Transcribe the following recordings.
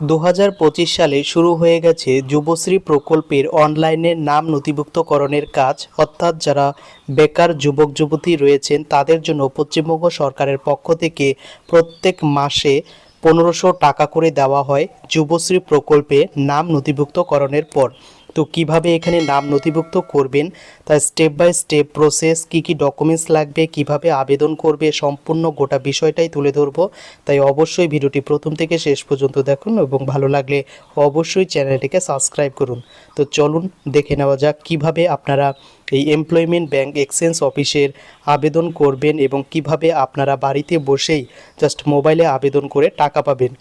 দু হাজার পঁচিশ সালে শুরু হয়ে গেছে যুবশ্রী প্রকল্পের অনলাইনে নাম নথিভুক্তকরণের কাজ। অর্থাৎ যারা বেকার যুবক, যুবতী রয়েছেন, তাদের জন্য পশ্চিমবঙ্গ সরকারের পক্ষ থেকে প্রত্যেক মাসে পনেরোশো টাকা করে দেওয়া হয় যুবশ্রী প্রকল্পে নাম নথিভুক্তকরণের পর। তো কীভাবে এখানে নাম নথিভুক্ত করবেন? তার স্টেপ বাই স্টেপ প্রসেস কি কি ডকুমেন্টস লাগবে, কীভাবে আবেদন করবে, সম্পূর্ণ গোটা বিষয়টাই তুলে ধরবো। তাই অবশ্যই ভিডিওটি প্রথম থেকে শেষ পর্যন্ত দেখুন এবং ভালো লাগলে অবশ্যই চ্যানেলটিকে সাবস্ক্রাইব করুন। তো চলুন দেখে নেওয়া যাক কীভাবে আপনারা এই এমপ্লয়মেন্ট ব্যাংক এক্সচেঞ্জ অফিসের আবেদন করবেন এবং কীভাবে আপনারা বাড়িতে বসেই জাস্ট মোবাইলে আবেদন করে টাকা পাবেন।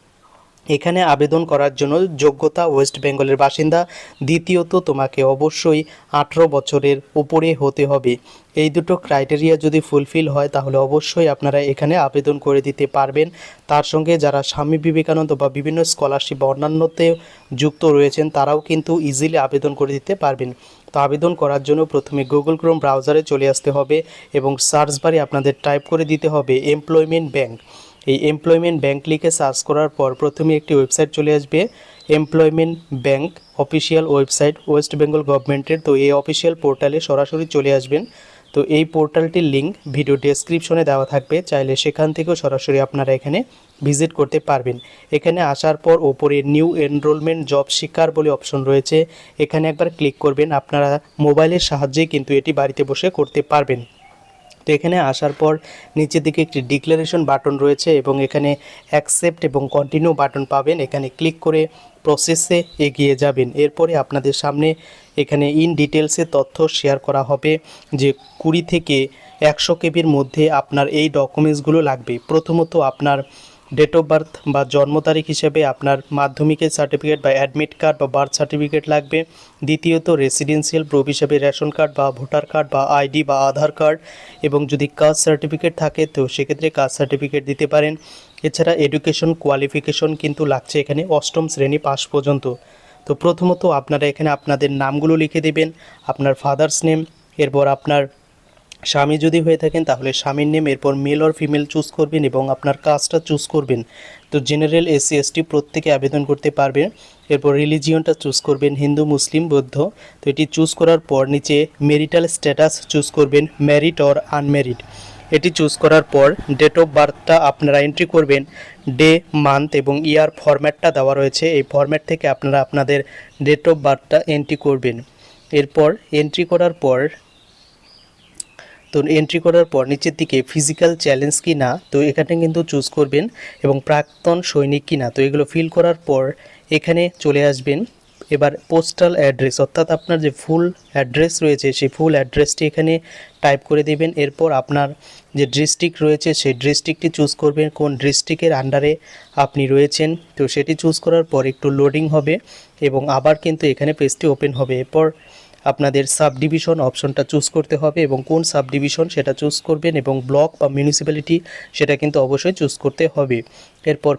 এখানে আবেদন করার জন্য যোগ্যতা ওয়েস্ট বেঙ্গলের বাসিন্দা, দ্বিতীয়ত তোমাকে অবশ্যই আঠেরো বছরের উপরে হতে হবে। এই দুটো ক্রাইটেরিয়া যদি ফুলফিল হয়, তাহলে অবশ্যই আপনারা এখানে আবেদন করে দিতে পারবেন। তার সঙ্গে যারা স্বামী বিবেকানন্দ বা বিভিন্ন স্কলারশিপ বা অন্যান্যতে যুক্ত রয়েছেন, তারাও কিন্তু ইজিলি আবেদন করে দিতে পারবেন। তো আবেদন করার জন্য প্রথমে গুগল ক্রোম ব্রাউজারে চলে আসতে হবে এবং সার্চ বারে আপনাদের টাইপ করে দিতে হবে এমপ্লয়মেন্ট ব্যাংক এই এমপ্লয়মেন্ট ব্যাংক লিখে সার্চ করার পর প্রথমে একটি ওয়েবসাইট চলে আসবে employment bank official website west Bengal গভর্নমেন্টের তো এই অফিসিয়াল পোর্টালে সরাসরি চলে আসবেন। তো এই পোর্টালটির লিঙ্ক ভিডিও ডেসক্রিপশনে দেওয়া থাকবে। চাইলে সেখান থেকেও সরাসরি আপনারা এখানে ভিজিট করতে পারবেন। এখানে আসার পর ওপরে নিউ এনরোলমেন্ট জব শিকার বলে অপশন রয়েছে। এখানে একবার ক্লিক করবেন। আপনারা মোবাইলের সাহায্যেই কিন্তু এটি বাড়িতে বসে করতে পারবেন। তো এখানে আসার পর নিচের দিকে একটি ডিক্লারেশন বাটন রয়েছে এবং এখানে অ্যাকসেপ্ট এবং কন্টিনিউ বাটন পাবেন। এখানে ক্লিক করে প্রসেসে এগিয়ে যাবেন। এরপরে আপনাদের সামনে এখানে ইন ডিটেলসে তথ্য শেয়ার করা হবে যে কুড়ি থেকে একশো কেবির মধ্যে আপনার এই ডকুমেন্টসগুলো লাগবে। প্রথমত আপনার ডেট অফ বার্থ বা জন্ম তারিখ হিসেবে আপনার মাধ্যমিকের সার্টিফিকেট বা অ্যাডমিট কার্ড বা বার্থ সার্টিফিকেট লাগবে। দ্বিতীয়ত রেসিডেন্সিয়াল প্রুফ হিসেবে রেশন কার্ড বা ভোটার কার্ড বা আইডি বা আধার কার্ড এবং যদি কাস্ট সার্টিফিকেট থাকে, তো সেক্ষেত্রে কাস্ট সার্টিফিকেট দিতে পারেন। এছাড়া এডুকেশন কোয়ালিফিকেশন কিন্তু লাগছে এখানে অষ্টম শ্রেণি পাস পর্যন্ত। তো প্রথমত আপনারা এখানে আপনাদের নামগুলো লিখে দেবেন, আপনার ফাদার্স নেম এরপর আপনার স্বামী যদি হয়ে থাকেন, তাহলে স্বামীর নেম এরপর মেল অর ফিমেল চুজ করবেন এবং আপনার কাস্টটা চুজ করবেন। তো জেনারেল এসসি এসটি প্রত্যেকে আবেদন করতে পারবেন এরপর রিলিজিয়নটা চুজ করবেন, হিন্দু, মুসলিম, বৌদ্ধ। তো এটি চুজ করার পর নিচে মেরিটাল স্ট্যাটাস চুজ করবেন ম্যারিড অর আনম্যারিড এটি চুজ করার পর ডেট অফ বার্থটা আপনারা এন্ট্রি করবেন ডে মান্থ এবং ইয়ার ফরম্যাটটা দেওয়া রয়েছে। এই ফরম্যাট থেকে আপনারা আপনাদের ডেট অফ বার্থটা এন্ট্রি করবেন। এরপর এন্ট্রি করার পর তো এন্ট্রি করার পর নিচের দিকে ফিজিক্যাল চ্যালেঞ্জ কি না তো এখানে কিন্তু চুজ করবেন এবং প্রাক্তন সৈনিক কি না তো এগুলো ফিল করার পর এখানে চলে আসবেন। এবার পোস্টাল অ্যাড্রেস অর্থাৎ আপনার যে ফুল অ্যাড্রেস রয়েছে, সেই ফুল অ্যাড্রেসটি এখানে টাইপ করে দেবেন। এরপর আপনার যে ডিস্ট্রিক্ট রয়েছে, সেই ডিস্ট্রিক্টটি চুজ করবেন, কোন ডিস্ট্রিক্টের আন্ডারে আপনি রয়েছেন। তো সেটি চুজ করার পর একটু লোডিং হবে এবং আবার কিন্তু এখানে পেজটি ওপেন হবে। এরপর আপনাদের সাব ডিভিশন অপশনটা চুজ করতে হবে এবং কোন সাব ডিভিশন সেটা চুজ করবেন এবং ব্লক বা মিউনিসিপ্যালিটি সেটা কিন্তু অবশ্যই চুজ করতে হবে। এরপর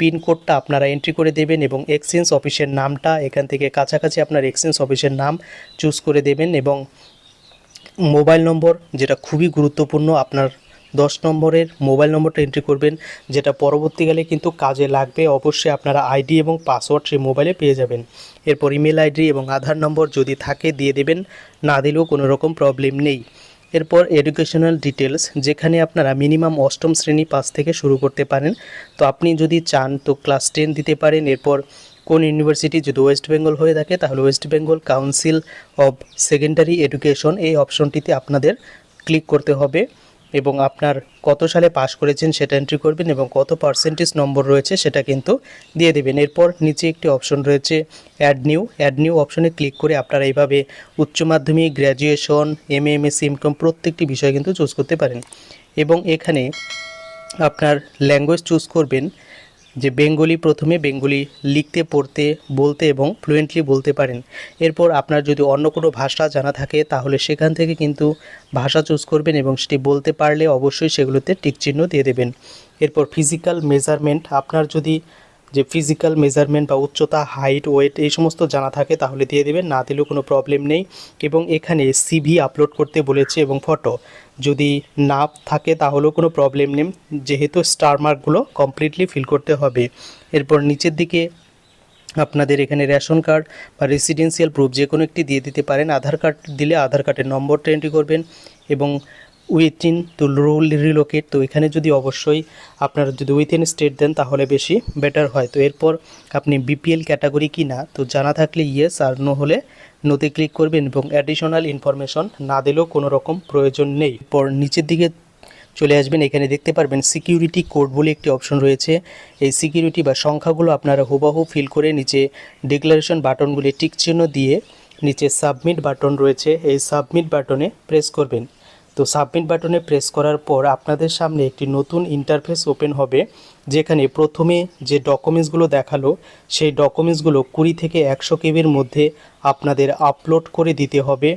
পিনকোডটা আপনারা এন্ট্রি করে দেবেন এবং এক্সচেঞ্জ অফিসের নামটা, এখান থেকে কাছাকাছি আপনার এক্সচেঞ্জ অফিসের নাম চুজ করে দেবেন এবং মোবাইল নম্বর, যেটা খুবই গুরুত্বপূর্ণ, আপনার দশ নম্বরের মোবাইল নম্বরটা এন্ট্রি করবেন, যেটা পরবর্তীকালে কিন্তু কাজে লাগবে। অবশ্যই আপনারা আইডি এবং পাসওয়ার্ড সেই মোবাইলে পেয়ে যাবেন। এরপর ইমেল আইডি এবং আধার নম্বর যদি থাকে দিয়ে দেবেন, না দিলেও কোনো রকম প্রবলেম নেই। এরপর এডুকেশনাল ডিটেলস যেখানে আপনারা মিনিমাম অষ্টম শ্রেণি পাস থেকে শুরু করতে পারেন। তো আপনি যদি চান তো ক্লাস টেন দিতে পারেন। এরপর কোন ইউনিভার্সিটি যদি ওয়েস্ট বেঙ্গল হয়ে থাকে, তাহলে west Bengal council of secondary education এই অপশনটিতে আপনাদের ক্লিক করতে হবে। এবং আপনার কত সালে পাশ করেছেন সেটা এন্ট্রি করবেন এবং কত পার্সেন্টেজ নম্বর রয়েছে সেটা কিন্তু দিয়ে দেবেন। এরপর নিচে একটি অপশন রয়েছে অ্যাড নিউ অ্যাড নিউ অপশনে ক্লিক করে আপনারা এইভাবে উচ্চ মাধ্যমিক graduation M M S income প্রত্যেকটি বিষয় কিন্তু চুজ করতে পারেন। এবং এখানে আপনার ল্যাঙ্গুয়েজ চুজ করবেন। যে বেঙ্গলি প্রথমে বেঙ্গলি লিখতে, পড়তে, বলতে এবং ফ্লুয়েন্টলি বলতে পারেন। এরপর আপনার যদি অন্য কোনো ভাষা জানা থাকে, তাহলে সেখান থেকে কিন্তু ভাষা চুজ করবেন এবং সেটি বলতে পারলে অবশ্যই সেগুলোতে টিকচিহ্ন দিয়ে দেবেন। এরপর ফিজিক্যাল মেজারমেন্ট আপনার যদি যে ফিজিক্যাল মেজারমেন্ট বা উচ্চতা হাইট ওয়েট এই সমস্ত জানা থাকে তাহলে দিয়ে দেবেন, না দিলেও কোনো প্রবলেম নেই। এবং এখানে সিভি আপলোড করতে বলেছে এবং ফটো যদি না থাকে তাহলেও কোনো প্রবলেম নেই, যেহেতু স্টার মার্কগুলো কমপ্লিটলি ফিল করতে হবে। এরপর নিচের দিকে আপনাদের এখানে রেশন কার্ড বা রেসিডেন্সিয়াল প্রুফ যে কোনো একটি দিয়ে দিতে পারেন। আধার কার্ড দিলে আধার কার্ডের নম্বরটা এন্ট্রি করবেন এবং উইথিন তো রুল রিলোকেট তো এখানে যদি অবশ্যই আপনারা যদি উইথিন স্টেট দেন, তাহলে বেশি বেটার হয়। তো এরপর আপনি বিপিএল ক্যাটাগরি কি না, তো জানা থাকলে ইয়েস আর নো হলে নোতে ক্লিক করবেন এবং অ্যাডিশনাল ইনফরমেশন না দিলেও কোনো রকম প্রয়োজন নেই। পর নিচের দিকে চলে আসবেন, এখানে দেখতে পারবেন সিকিউরিটি কোড বলে একটি অপশন রয়েছে। এই সিকিউরিটি বা সংখ্যাগুলো আপনারা হুবাহু ফিল করে নিচে ডিক্লারেশন বাটনগুলি টিক চিহ্ন দিয়ে নিচে সাবমিট বাটন রয়েছে। এই সাবমিট বাটনে প্রেস করবেন। তো সাবমিট বাটনে প্রেস করার পর আপনাদের সামনে একটি নতুন ইন্টারফেস ওপেন হবে, যেখানে প্রথমে যে ডকুমেন্টসগুলো দেখাল, সেই ডকুমেন্টসগুলো কুড়ি থেকে একশো কেবির মধ্যে আপনাদের আপলোড করে দিতে হবে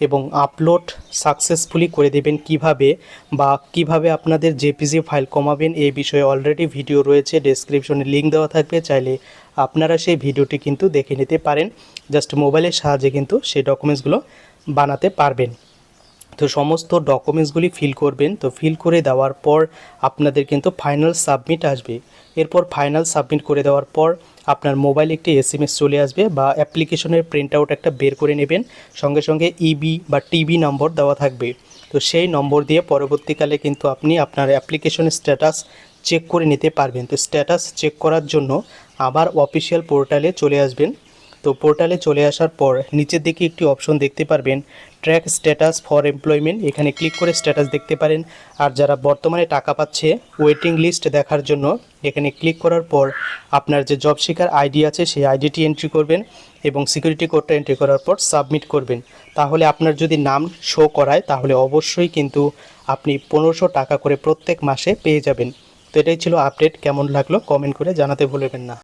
এবং আপলোড সাকসেসফুলি করে দেবেন কীভাবে বা কীভাবে আপনাদের জেপিজি ফাইল কমাবেন এই বিষয়ে অলরেডি ভিডিও রয়েছে ডেসক্রিপশনে লিঙ্ক দেওয়া থাকবে, চাইলে আপনারা সেই ভিডিওটি কিন্তু দেখে নিতে পারেন। জাস্ট মোবাইলের সাহায্যে কিন্তু সেই ডকুমেন্টসগুলো বানাতে পারবেন। তো সমস্ত ডকুমেন্টসগুলি ফিল করবেন। তো ফিল করে দেওয়ার পর আপনাদের কিন্তু ফাইনাল সাবমিট আসবে। এরপর ফাইনাল সাবমিট করে দেওয়ার পর আপনার মোবাইল একটি এস এম এস চলে আসবে বা অ্যাপ্লিকেশনের প্রিন্ট আউট একটা বের করে নেবেন। সঙ্গে সঙ্গে ইবি বা টিবি নম্বর দেওয়া থাকবে। তো সেই নম্বর দিয়ে পরবর্তীকালে কিন্তু আপনি আপনার অ্যাপ্লিকেশনের স্ট্যাটাস চেক করে নিতে পারবেন। তো স্ট্যাটাস চেক করার জন্য আবার অফিসিয়াল পোর্টালে চলে আসবেন। তো পোর্টালে চলে আসার পর নিচের দিকে একটি অপশন দেখতে পারবেন ট্র্যাক স্ট্যাটাস ফর এমপ্লয়মেন্ট এখানে ক্লিক করে স্ট্যাটাস দেখতে পারেন। আর যারা বর্তমানে টাকা পাচ্ছে ওয়েটিং লিস্ট দেখার জন্য, এখানে ক্লিক করার পর আপনার যে জব শিকার আইডি আছে, সেই আইডিটি এন্ট্রি করবেন এবং সিকিউরিটি কোডটা এন্ট্রি করার পর সাবমিট করবেন। তাহলে আপনার যদি নাম শো করায়, তাহলে অবশ্যই কিন্তু আপনি পনেরোশো টাকা করে প্রত্যেক মাসে পেয়ে যাবেন। তো এটাই ছিল আপডেট কেমন লাগল? কমেন্ট করে জানাতে ভুলবেন না।